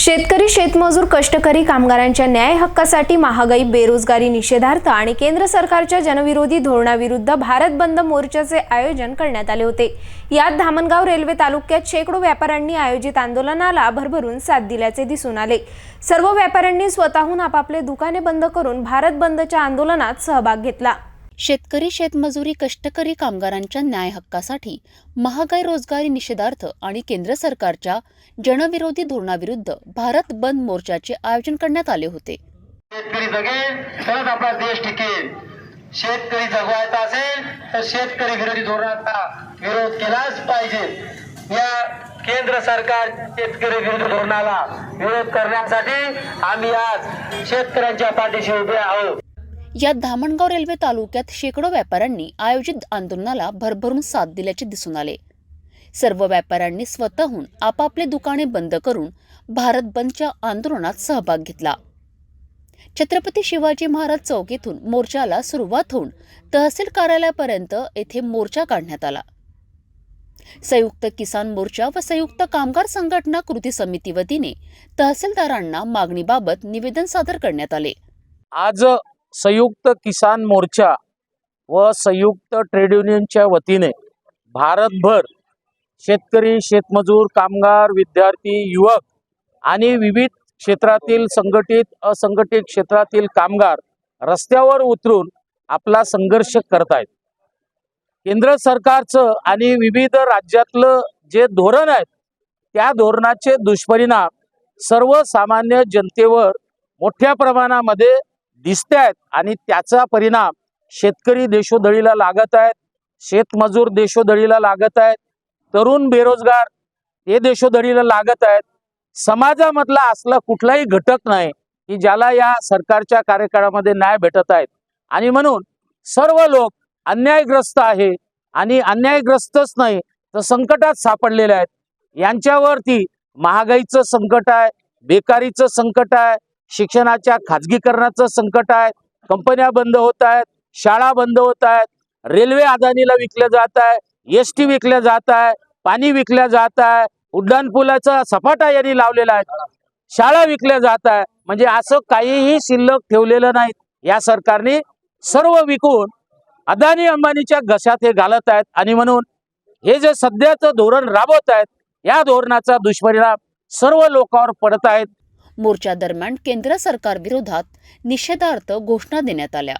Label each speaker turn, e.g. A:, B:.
A: शेतकरी शेतमजूर कष्टकरी कामगारांच्या न्याय हक्कासाठी महागाई बेरोजगारी निषेधार्थ आणि केंद्र सरकारच्या जनविरोधी धोरणाविरुद्ध भारत बंद मोर्चाचे आयोजन करण्यात आले होते. यात धामणगाव रेल्वे तालुक्यात शेकडो व्यापाऱ्यांनी आयोजित आंदोलनाला भरभरून साथ दिल्याचे दिसून आले. सर्व व्यापाऱ्यांनी स्वतःहून आपापले दुकाने बंद करून भारत बंदच्या आंदोलनात सहभाग घेतला.
B: शेतकरी शेतमजुरी कष्टकरी कामगारांच्या न्याय हक्कासाठी महागाई रोजगारी निषेधार्थ आणि केंद्र सरकारच्या जनविरोधी धोरणाविरुद्ध भारत बंद मोर्चाचे आयोजन करण्यात आले होते.
C: शेतकरी जगेल तरच आपला देश टिकेल. शेतकरी जगवायचा असेल तर शेतकरी विरोधी धोरणाचा विरोध केलाच पाहिजे. या केंद्र सरकार शेतकरी विरोधी धोरणाला विरोध करण्यासाठी आम्ही आज शेतकऱ्यांच्या पाठीशी उभे आहोत.
B: यात धामणगाव रेल्वे तालुक्यात शेकडो व्यापाऱ्यांनी आयोजित आंदोलनाला भरभरून साथ दिल्याचे दिसून आले. सर्व व्यापाऱ्यांनी स्वतःहून आपापले दुकाने बंद करून भारत बंदच्या आंदोलनात सहभाग घेतला. छत्रपती शिवाजी महाराज चौक येथून मोर्चाला सुरुवात होऊन तहसील कार्यालयापर्यंत येथे मोर्चा काढण्यात आला. संयुक्त किसान मोर्चा व संयुक्त कामगार संघटना कृती समिती वतीने तहसीलदारांना मागणीबाबत निवेदन सादर करण्यात आले.
D: आज संयुक्त किसान मोर्चा व संयुक्त ट्रेड युनियनच्या वतीने भारतभर शेतकरी शेतमजूर कामगार विद्यार्थी युवक आणि विविध क्षेत्रातील संघटित असंघटित क्षेत्रातील कामगार रस्त्यावर उतरून आपला संघर्ष करत आहेत केंद्र सरकारचं आणि विविध राज्यातलं जे धोरण आहे त्या धोरणाचे दुष्परिणाम सर्वसामान्य जनतेवर मोठ्या प्रमाणामध्ये दिसत आहेत आणि त्याचा परिणाम शेतकरी देशोधडीला लागत आहेत शेतमजूर देशोधडीला लागत आहेत तरुण बेरोजगार हे देशोधडीला लागत आहेत. समाजामधला असला कुठलाही घटक नाही की ज्याला या सरकारच्या कार्यकाळामध्ये न्याय भेटत आहेत. आणि म्हणून सर्व लोक अन्यायग्रस्त आहे आणि अन्यायग्रस्तच नाही तर संकटात सापडलेले आहेत. यांच्यावरती महागाईचं संकट आहे बेकारीचं संकट आहे शिक्षणाच्या खाजगीकरणाचं संकट आहे. कंपन्या बंद होत आहेत. शाळा बंद होत आहेत. रेल्वे अदानीला विकल्या जात आहे. एस टी विकल्या जात आहे. पाणी विकल्या जात आहे. उड्डाणपुलाचा सपाटा यांनी लावलेला आहे. शाळा विकल्या जात आहे. म्हणजे असं काहीही शिल्लक ठेवलेलं नाही. या सरकारने सर्व विकून अदानी अंबानीच्या घशात हे घालत आहेत. आणि म्हणून हे जे सध्याचं धोरण राबवत आहेत या धोरणाचा दुष्परिणाम सर्व लोकांवर पडत आहेत.
B: मोर्चादरम्यान केंद्र सरकारविरोधात निषेधार्थ घोषणा देण्यात आल्या.